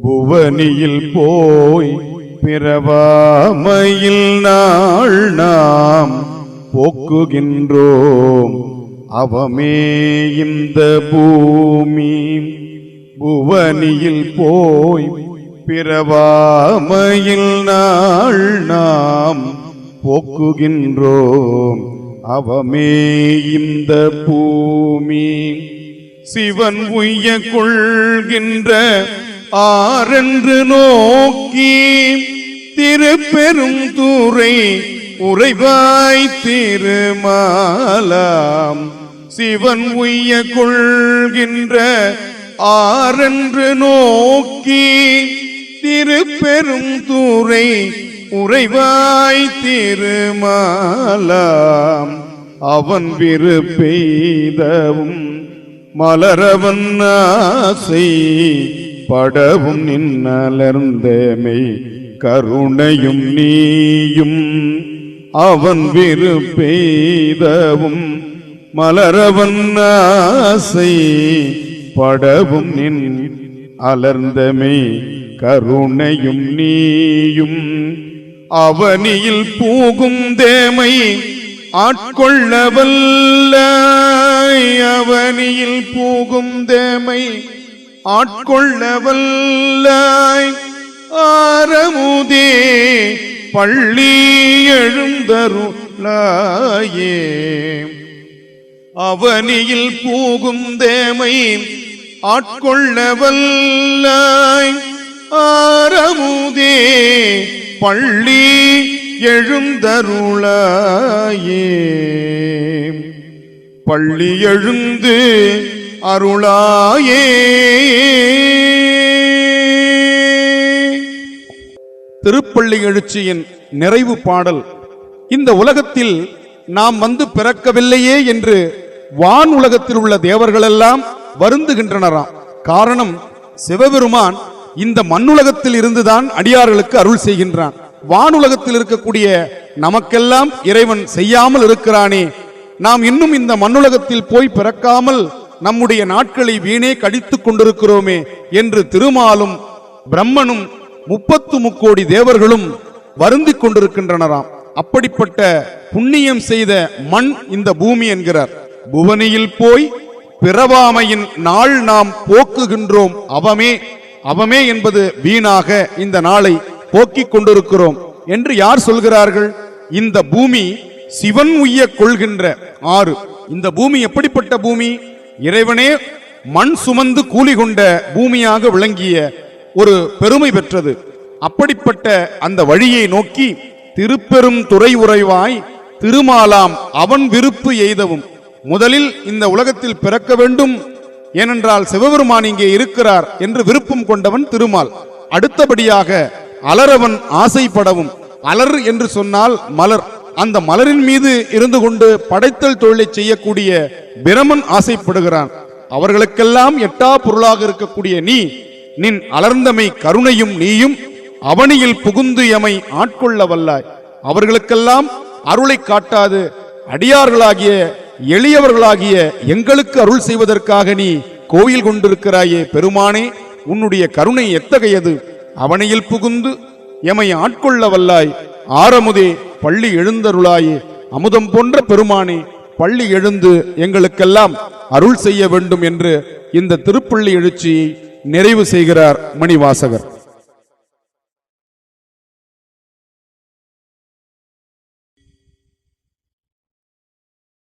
புவனியில் போய் பிறவாமையில் நாள் நாம் போக்குகின்றோம். அவமே இந்த பூமி. புவனியில் போய் பிறவாமையில் நாள் நாம் போக்குகின்றோம். அவமே இந்த பூமி. சிவன் உய்ய கொள்கின்ற ஆரென்று நோக்கி திருப்பெரும் தூரை உறைவாய் திருமாலாம். சிவன் உய்ய கொள்கின்ற ஆரென்று நோக்கி திருப்பெரும் தூரை உறைவாய் திருமாலாம். அவன் விருப்பெய்தவும் மலரவன் ஆசை படவும் நின்னலர்ந்தமை கருணையும் நீயும் அவன் விருப்பெய்தவும். மலரவன் ஆசை படவும் நின் அலர்ந்தமை கருணையும் நீயும். அவனியில் பூகும் தேமை ஆட்கொள்ளவல்ல அவனியில் பூகும் தேமை ஆட்கொள்ளவல்லாய் ஆரமுதே பள்ளி எழுந்தருளாயே. அவனியில் பூகும் தேமை ஆட்கொள்ளவல்லாய் ஆரமுதே பள்ளி எழுந்தருளாயே. பள்ளி எழுந்து அருளாயே. திருப்பள்ளி எழுச்சியின் நிறைவு பாடல். இந்த உலகத்தில் நாம் வந்து பிறக்கவில்லையே என்று வான் உலகத்தில் உள்ள தேவர்களெல்லாம் வருந்துகின்றனராம். காரணம் சிவபெருமான் இந்த மண்ணுலகத்தில் இருந்துதான் அடியார்களுக்கு அருள் செய்கின்றான். வானுலகத்தில் இருக்கக்கூடிய நமக்கெல்லாம் இறைவன் செய்யாமல் இருக்கிறானே. நாம் இன்னும் இந்த மண்ணுலகத்தில் போய் பிறக்காமல் நம்முடைய நாட்களை வீணே கடித்துக் கொண்டிருக்கிறோமே என்று திருமாலும் பிரம்மனும் முப்பத்து முக்கோடி தேவர்களும் வருந்திக் கொண்டிருக்கின்றனராம். அப்படிப்பட்ட புண்ணியம் செய்த மண் இந்த பூமி என்கிறார். புவனியில் போய் பிறவாமையின் நாள் நாம் போக்குகின்றோம். அவமே அவமே என்பது வீணாக இந்த நாளை போக்கிக் கொண்டிருக்கிறோம் என்று யார் சொல்கிறார்கள்? இந்த பூமி சிவன் உய்ய கொள்கின்ற ஆறு. இந்த பூமி எப்படிப்பட்ட பூமி? இறைவனே மண் சுமந்து கூலி கொண்ட பூமியாக விளங்கிய ஒரு பெருமை பெற்றது. அப்படிப்பட்ட அந்த வழியை நோக்கி திருப்பெரும் துறை உறைவாய் திருமாலாம் அவன் விருப்பு எய்தவும். முதலில் இந்த உலகத்தில் பிறக்க வேண்டும் ஏனென்றால் சிவபெருமான் இங்கே இருக்கிறார் என்று விருப்பம் கொண்டவன் திருமால். அடுத்தபடியாக அலரவன் ஆசைப்படவும். அலர் என்று சொன்னால் மலர். அந்த மலரின் மீது இருந்து கொண்டு படைத்தல் தொழிலை செய்யக்கூடிய பிரமன் ஆசைப்படுகிறான். அவர்களுக்கெல்லாம் எட்டா பொருளாக இருக்கக்கூடிய நீ நின் அலர்ந்தமை கருணையும் நீயும் அவனியில் புகுந்து எமை ஆட்கொள்ள வல்லாய். அவர்களுக்கெல்லாம் அருளை காட்டாது அடியார்களாகிய எளியவர்களாகிய எங்களுக்கு அருள் செய்வதற்காக நீ கோயில் கொண்டிருக்கிறாயே பெருமானே உன்னுடைய கருணை எத்தகையது? அவனையில் புகுந்து எமை ஆட்கொள்ள வல்லாய். ஆரமுதே பள்ளி எழுந்தருளாயே. அமுதம் போன்ற பெருமானே பள்ளி எழுந்து எங்களுக்கெல்லாம் அருள் செய்ய வேண்டும் என்று இந்த திருப்பள்ளி எழுச்சியை நிறைவு செய்கிறார் மணிவாசகர்.